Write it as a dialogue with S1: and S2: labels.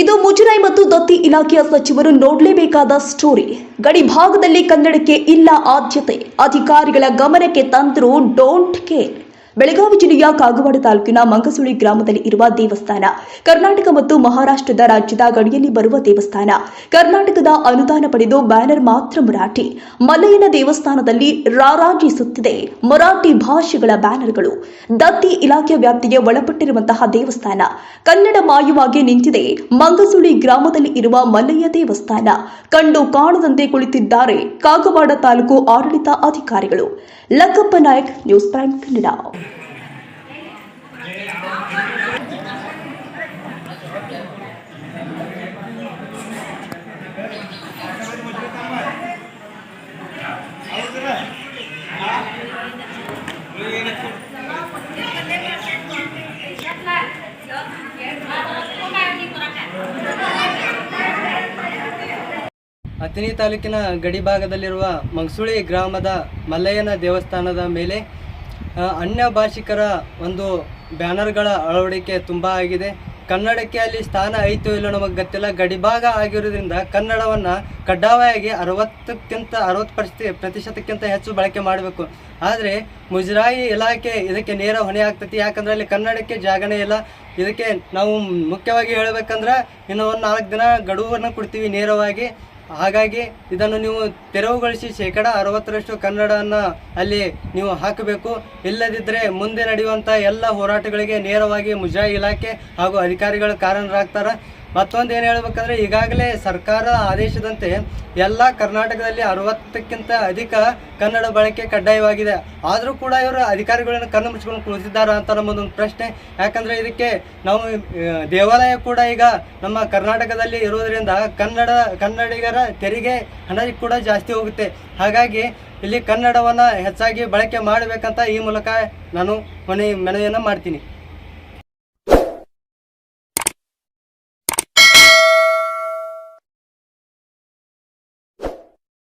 S1: ಇದು ಮುಜರಾಯಿ ಮತ್ತು ದತ್ತಿ ಇಲಾಖೆಯ ಸಚಿವರು ನೋಡಲೇಬೇಕಾದ ಸ್ಟೋರಿ. ಗಡಿ ಭಾಗದಲ್ಲಿ ಕನ್ನಡಕ್ಕೆ ಇಲ್ಲ ಆದ್ಯತೆ. ಅಧಿಕಾರಿಗಳ ಗಮನಕ್ಕೆ ತಂದರೂ ಡೋಂಟ್ ಕೇರ್ ಬೆಳಗಾವಿ ಜಿಲ್ಲೆಯ ಕಾಗವಾಡ ತಾಲೂಕಿನ ಮಂಗಸುಳಿ ಗ್ರಾಮದಲ್ಲಿ ಇರುವ ದೇವಸ್ಥಾನ. ಕರ್ನಾಟಕ ಮತ್ತು ಮಹಾರಾಷ್ಟ್ರದ ರಾಜ್ಯದ ಗಡಿಯಲ್ಲಿ ಬರುವ ದೇವಸ್ಥಾನ. ಕರ್ನಾಟಕದ ಅನುದಾನ ಪಡೆದು ಬ್ಯಾನರ್ ಮಾತ್ರ ಮರಾಠಿ. ಮಲಯನ ದೇವಸ್ಥಾನದಲ್ಲಿ ರಾರಾಜಿಸುತ್ತಿದೆ ಮರಾಠಿ ಭಾಷೆಗಳ ಬ್ಯಾನರ್ಗಳು. ದತ್ತಿ ಇಲಾಖೆ ವ್ಯಾಪ್ತಿಗೆ ಒಳಪಟ್ಟಿರುವಂತಹ ದೇವಸ್ಥಾನ. ಕನ್ನಡ ಮಾಯವಾಗಿ ನಿಂತಿದೆ ಮಂಗಸುಳಿ ಗ್ರಾಮದಲ್ಲಿ ಇರುವ ಮಲ್ಲಯ್ಯ ದೇವಸ್ಥಾನ. ಕಂಡು ಕಾಣದಂತೆ ಕುಳಿತಿದ್ದಾರೆ ಕಾಗವಾಡ ತಾಲೂಕು ಆಡಳಿತ ಅಧಿಕಾರಿಗಳು. Lakkappa Nayak, news prime Kannada.
S2: Athani ತಾಲೂಕಿನ ಗಡಿ ಭಾಗದಲ್ಲಿರುವ ಮಂಗಸುಳಿ ಗ್ರಾಮದ ಮಲ್ಲಯ್ಯನ ದೇವಸ್ಥಾನದ ಮೇಲೆ ಅನ್ಯ ಭಾಷಿಕರ ಒಂದು ಬ್ಯಾನರ್ಗಳ ಅಳವಡಿಕೆ ತುಂಬ ಆಗಿದೆ. ಕನ್ನಡಕ್ಕೆ ಅಲ್ಲಿ ಸ್ಥಾನ ಐತೋ ಇಲ್ಲೋ ನಮಗೆ ಗೊತ್ತಿಲ್ಲ. ಗಡಿಭಾಗ ಆಗಿರೋದ್ರಿಂದ ಕನ್ನಡವನ್ನು ಕಡ್ಡಾಯವಾಗಿ ಅರವತ್ತಕ್ಕಿಂತ, ಅರವತ್ತು ಪ್ರತಿ ಪ್ರತಿಶತಕ್ಕಿಂತ ಹೆಚ್ಚು ಬಳಕೆ ಮಾಡಬೇಕು. ಆದರೆ ಮುಜರಾಯಿ ಇಲಾಖೆ ಇದಕ್ಕೆ ನೇರ ಹೊಣೆ ಆಗ್ತೈತಿ. ಯಾಕಂದ್ರೆ ಅಲ್ಲಿ ಕನ್ನಡಕ್ಕೆ ಜಾಗನೇ ಇಲ್ಲ. ಇದಕ್ಕೆ ನಾವು ಮುಖ್ಯವಾಗಿ ಹೇಳಬೇಕಂದ್ರೆ, ಇನ್ನು ಒಂದು ನಾಲ್ಕು ದಿನ ಗಡುವನ್ನು ಕೊಡ್ತೀವಿ ನೇರವಾಗಿ. ಹಾಗಾಗಿ ಇದನ್ನು ನೀವು ತೆರವುಗೊಳಿಸಿ ಶೇಕಡ ಅರವತ್ತರಷ್ಟು ಕನ್ನಡವನ್ನು ಅಲ್ಲಿ ನೀವು ಹಾಕಬೇಕು. ಇಲ್ಲದಿದ್ದರೆ ಮುಂದೆ ನಡೆಯುವಂಥ ಎಲ್ಲ ಹೋರಾಟಗಳಿಗೆ ನೇರವಾಗಿ ಮುಜಾ ಇಲಾಖೆ ಹಾಗೂ ಅಧಿಕಾರಿಗಳು ಕಾರಣರಾಗ್ತಾರೆ. ಮತ್ತೊಂದು ಏನು ಹೇಳ್ಬೇಕಂದ್ರೆ, ಈಗಾಗಲೇ ಸರ್ಕಾರ ಆದೇಶದಂತೆ ಎಲ್ಲ ಕರ್ನಾಟಕದಲ್ಲಿ ಅರವತ್ತಕ್ಕಿಂತ ಅಧಿಕ ಕನ್ನಡ ಬಳಕೆ ಕಡ್ಡಾಯವಾಗಿದೆ. ಆದರೂ ಕೂಡ ಇವರು ಅಧಿಕಾರಿಗಳನ್ನು ಕಣ್ಣು ಮುಚ್ಕೊಂಡು ಕುಳಿತಿದ್ದಾರೆ ಅಂತ ನಮ್ಮದೊಂದು ಪ್ರಶ್ನೆ. ಯಾಕಂದರೆ ಇದಕ್ಕೆ ನಾವು ದೇವಾಲಯ ಕೂಡ ಈಗ ನಮ್ಮ ಕರ್ನಾಟಕದಲ್ಲಿ ಇರೋದರಿಂದ ಕನ್ನಡ, ಕನ್ನಡಿಗರ ತೆರಿಗೆ ಹಣ ಕೂಡ ಜಾಸ್ತಿ ಹೋಗುತ್ತೆ. ಹಾಗಾಗಿ ಇಲ್ಲಿ ಕನ್ನಡವನ್ನು ಹೆಚ್ಚಾಗಿ ಬಳಕೆ ಮಾಡಬೇಕಂತ ಈ ಮೂಲಕ ನಾನು ಮನೆ ಮನವಿಯನ್ನು ಮಾಡ್ತೀನಿ.